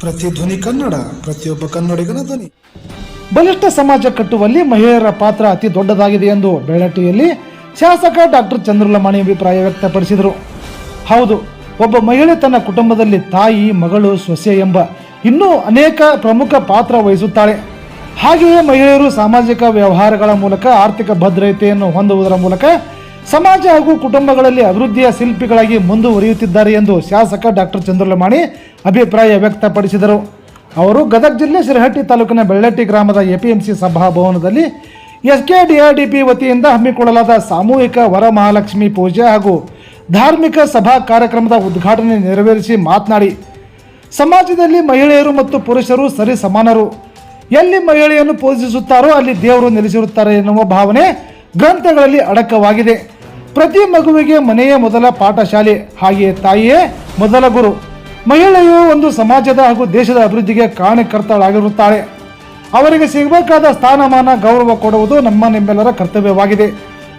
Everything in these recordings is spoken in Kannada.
ಪ್ರತಿಧ್ವನಿ ಕನ್ನಡ, ಪ್ರತಿಯೊಬ್ಬ ಕನ್ನಡಿಗನ ಧ್ವನಿ. ಬಲಿಷ್ಠ ಸಮಾಜ ಕಟ್ಟುವಲ್ಲಿ ಮಹಿಳೆಯರ ಪಾತ್ರ ಅತಿ ದೊಡ್ಡದಾಗಿದೆ ಎಂದು ಬೆಳಟಿಯಲ್ಲಿ ಶಾಸಕ ಡಾಕ್ಟರ್ ಚಂದ್ರಲಮಾಣಿ ಅಭಿಪ್ರಾಯ ವ್ಯಕ್ತಪಡಿಸಿದರು. ಹೌದು, ಒಬ್ಬ ಮಹಿಳೆ ತನ್ನ ಕುಟುಂಬದಲ್ಲಿ ತಾಯಿ, ಮಗಳು, ಸೊಸೆ ಎಂಬ ಇನ್ನೂ ಅನೇಕ ಪ್ರಮುಖ ಪಾತ್ರ ವಹಿಸುತ್ತಾಳೆ. ಹಾಗೆಯೇ ಮಹಿಳೆಯರು ಸಾಮಾಜಿಕ ವ್ಯವಹಾರಗಳ ಮೂಲಕ ಆರ್ಥಿಕ ಭದ್ರತೆಯನ್ನು ಹೊಂದುವುದರ ಮೂಲಕ ಸಮಾಜ ಹಾಗೂ ಕುಟುಂಬಗಳಲ್ಲಿ ಅಭಿವೃದ್ಧಿಯ ಶಿಲ್ಪಿಗಳಾಗಿ ಮುಂದುವರಿಯುತ್ತಿದ್ದಾರೆ ಎಂದು ಶಾಸಕ ಡಾಕ್ಟರ್ ಚಂದ್ರಲಮಾಣಿ ಅಭಿಪ್ರಾಯ ವ್ಯಕ್ತಪಡಿಸಿದರು. ಅವರು ಗದಗ ಜಿಲ್ಲೆ ಶಿರಹಟ್ಟಿ ತಾಲೂಕಿನ ಬೆಳ್ಳಟ್ಟಿ ಗ್ರಾಮದ ಎಪಿಎಂಸಿ ಸಭಾಭವನದಲ್ಲಿ ಎಸ್ಕೆಡಿಆರ್ಡಿಪಿ ವತಿಯಿಂದ ಹಮ್ಮಿಕೊಳ್ಳಲಾದ ಸಾಮೂಹಿಕ ವರಮಹಾಲಕ್ಷ್ಮಿ ಪೂಜೆ ಹಾಗೂ ಧಾರ್ಮಿಕ ಸಭಾ ಕಾರ್ಯಕ್ರಮದ ಉದ್ಘಾಟನೆ ನೆರವೇರಿಸಿ ಮಾತನಾಡಿ, ಸಮಾಜದಲ್ಲಿ ಮಹಿಳೆಯರು ಮತ್ತು ಪುರುಷರು ಸರಿ ಸಮಾನರು. ಎಲ್ಲಿ ಮಹಿಳೆಯನ್ನು ಪೂಜಿಸುತ್ತಾರೋ ಅಲ್ಲಿ ದೇವರು ನೆಲೆಸಿರುತ್ತಾರೆ ಎನ್ನುವ ಭಾವನೆ ಗ್ರಂಥಗಳಲ್ಲಿ ಅಡಕವಾಗಿದೆ. ಪ್ರತಿ ಮಗುವಿಗೆ ಮನೆಯೇ ಮೊದಲ ಪಾಠಶಾಲೆ. ಹಾಗೆಯೇ ತಾಯಿಯೇ ಮೊದಲ ಗುರು. ಮಹಿಳೆಯು ಒಂದು ಸಮಾಜದ ಹಾಗೂ ದೇಶದ ಅಭಿವೃದ್ಧಿಗೆ ಕಾರಣಕರ್ತಳಾಗಿರುತ್ತಾಳೆ. ಅವರಿಗೆ ಸಿಗಬೇಕಾದ ಸ್ಥಾನಮಾನ ಗೌರವ ಕೊಡುವುದು ನಮ್ಮ ನಿಮ್ಮೆಲ್ಲರ ಕರ್ತವ್ಯವಾಗಿದೆ.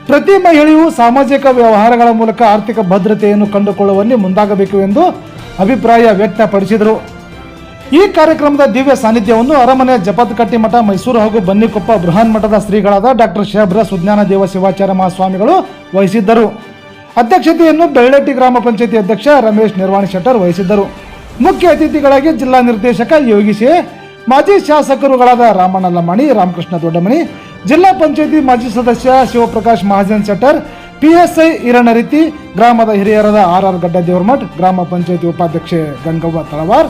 ಪ್ರತಿ ಮಹಿಳೆಯು ಸಾಮಾಜಿಕ ವ್ಯವಹಾರಗಳ ಮೂಲಕ ಆರ್ಥಿಕ ಭದ್ರತೆಯನ್ನು ಕಂಡುಕೊಳ್ಳುವಲ್ಲಿ ಮುಂದಾಗಬೇಕು ಎಂದು ಅಭಿಪ್ರಾಯ ವ್ಯಕ್ತಪಡಿಸಿದರು. ಈ ಕಾರ್ಯಕ್ರಮದ ದಿವ್ಯ ಸಾನ್ನಿಧ್ಯವನ್ನು ಅರಮನೆ ಜಪತ್ಕಟ್ಟಿ ಮಠ, ಮೈಸೂರು ಹಾಗೂ ಬನ್ನಿಕೊಪ್ಪ ಬೃಹನ್ ಮಠದ ಶ್ರೀಗಳಾದ ಡಾಕ್ಟರ್ ಶೇಬ್ರ ಸುಜ್ಞಾನ ದೇವ ಶಿವಾಚಾರ್ಯ ಮಹಾಸ್ವಾಮಿಗಳು ವಹಿಸಿದ್ದರು. ಅಧ್ಯಕ್ಷತೆಯನ್ನು ಬೆಳ್ಳಟ್ಟಿ ಗ್ರಾಮ ಪಂಚಾಯತಿ ಅಧ್ಯಕ್ಷ ರಮೇಶ್ ನಿರ್ವಾಣಿ ಶೆಟ್ಟರ್ ವಹಿಸಿದ್ದರು. ಮುಖ್ಯ ಅತಿಥಿಗಳಾಗಿ ಜಿಲ್ಲಾ ನಿರ್ದೇಶಕ ಯೋಗಿಶೆ ಮಾಜಿ ಶಾಸಕರುಗಳಾದ ರಾಮಣ್ಣ ಲಮಾಣಿ ರಾಮಕೃಷ್ಣ ದೊಡ್ಡಮಣಿ ಜಿಲ್ಲಾ ಪಂಚಾಯತಿ ಮಾಜಿ ಸದಸ್ಯ ಶಿವಪ್ರಕಾಶ್ ಮಹಾಜನ್ ಶೆಟ್ಟರ್, ಪಿಎಸ್ಐ ಈರಣ್ಣರಿತಿ ಗ್ರಾಮದ ಹಿರಿಯರಾದ ಆರ್ ಆರ್ ಗಡ್ಡ ದೇವರಮಠ್, ಗ್ರಾಮ ಪಂಚಾಯತಿ ಉಪಾಧ್ಯಕ್ಷೆ ಗಂಗವ್ವ ತಳವಾರ್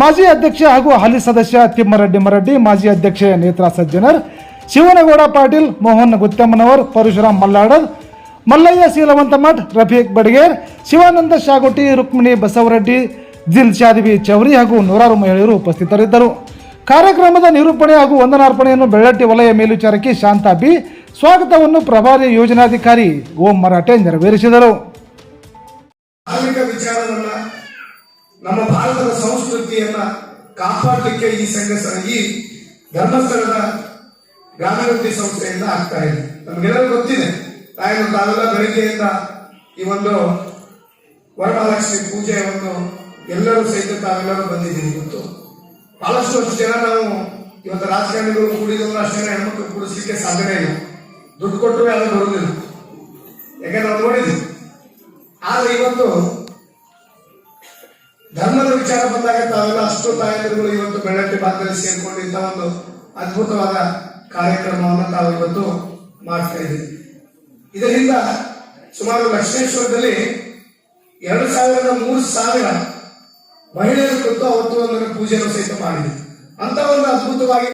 ಮಾಜಿ ಅಧ್ಯಕ್ಷ ಹಾಗೂ ಹಾಲಿ ಸದಸ್ಯ ತಿಮ್ಮರೆಡ್ಡಿ ಮರಡ್ಡಿ, ಮಾಜಿ ಅಧ್ಯಕ್ಷೆ ನೇತ್ರಾ ಸಜ್ಜನರ್, ಶಿವನಗೌಡ ಪಾಟೀಲ್, ಮೋಹನ್ ಗುತ್ತಮ್ಮನವರ್, ಪರಶುರಾಮ್ ಮಲ್ಲಾಡರ್ ಮಲ್ಲಯ್ಯ ಶೀಲವಂತ ಮಠ್ ರಫೀಕ್ ಬಡಗೇರ್, ಶಿವಾನಂದ ಶಾಗುಟಿ, ರುಕ್ಮಿಣಿ ಬಸವರೆಡ್ಡಿ ದಿಲ್ ಶಾದಿವಿ ಚೌರಿ ಹಾಗೂ ನೂರಾರು ಮಹಿಳೆಯರು ಉಪಸ್ಥಿತರಿದ್ದರು. ಕಾರ್ಯಕ್ರಮದ ನಿರೂಪಣೆ ಹಾಗೂ ವಂದನಾರ್ಪಣೆಯನ್ನು ಬೆಳ್ಳಟ್ಟಿ ವಲಯ ಮೇಲ್ವಿಚಾರಕಿ ಶಾಂತಾ ಬಿ, ಸ್ವಾಗತವನ್ನು ಪ್ರಭಾರಿ ಯೋಜನಾಧಿಕಾರಿ ಓಂ ಮರಾಠೆ ನೆರವೇರಿಸಿದರು. ನಮ್ಮ ಭಾರತದ ಸಂಸ್ಕೃತಿಯನ್ನ ಕಾಪಾಡಲಿಕ್ಕೆ ಈ ಸಂಘ ಈ ಧರ್ಮಸ್ಥಳದ ಗ್ರಾಮಾಭಿವೃದ್ಧಿ ಸಂಸ್ಥೆಯಿಂದ ಆಗ್ತಾ ಇದೆ. ನಮಗೆಲ್ಲರೂ ಗೊತ್ತಿದೆ. ತಾಯಿ ತಾವೆಲ್ಲ ಬೆಳಿಗ್ಗೆಯಿಂದ ಈ ಒಂದು ವರಮಹಾಲಕ್ಷ್ಮಿ ಪೂಜೆಯ ಒಂದು ಎಲ್ಲರೂ ಸಹಿತ ತಾವೆಲ್ಲರೂ ಬಂದಿದ್ದೀವಿ ಇವತ್ತು. ಬಹಳಷ್ಟು ವರ್ಷ ಜನ ನಾವು ಇವತ್ತು ರಾಜಕಾರಣಿಗಳು ಕೂಡಿದವರು ಅಷ್ಟೇ ಹೆಣ್ಮಕ್ಳು ಕೂಡಿಸ್ಲಿಕ್ಕೆ ಸಾಧ್ಯ ಇಲ್ಲ. ದುಡ್ಡು ಕೊಟ್ಟರೆ ಅದು ಬರುವುದಿಲ್ಲ. ಯಾಕಂದ್ರೆ ನಾವು ನೋಡಿದ್ವಿ ಆದ್ರೆ ಇವತ್ತು ವಿಚಾರ ಬಂದಾಗ ತಾವೆಲ್ಲ ಅಷ್ಟು ತಾಯಂದಿರುಗಳು ಇವತ್ತು ಬೆಳಗ್ಗೆ ಭಾಗದಲ್ಲಿ ಸೇರ್ಕೊಂಡು ಒಂದು ಅದ್ಭುತವಾದ ಕಾರ್ಯಕ್ರಮವನ್ನು ತಾವು ಇವತ್ತು ಮಾಡ್ತಾ ಇದ್ದೀವಿ ಇದರಿಂದ ಸುಮಾರು ಲಕ್ಷ್ಮೇಶ್ವರದಲ್ಲಿ ಎರಡು ಸಾವಿರದ ಮೂರು ಸಾವಿರ ಮಹಿಳೆಯರು ಕುರಿತು ಅವತ್ತು ಒಂದು ಪೂಜೆಯನ್ನು ಸಹಿತ ಮಾಡಿದೆ ಅಂತ ಒಂದು ಅದ್ಭುತವಾಗಿ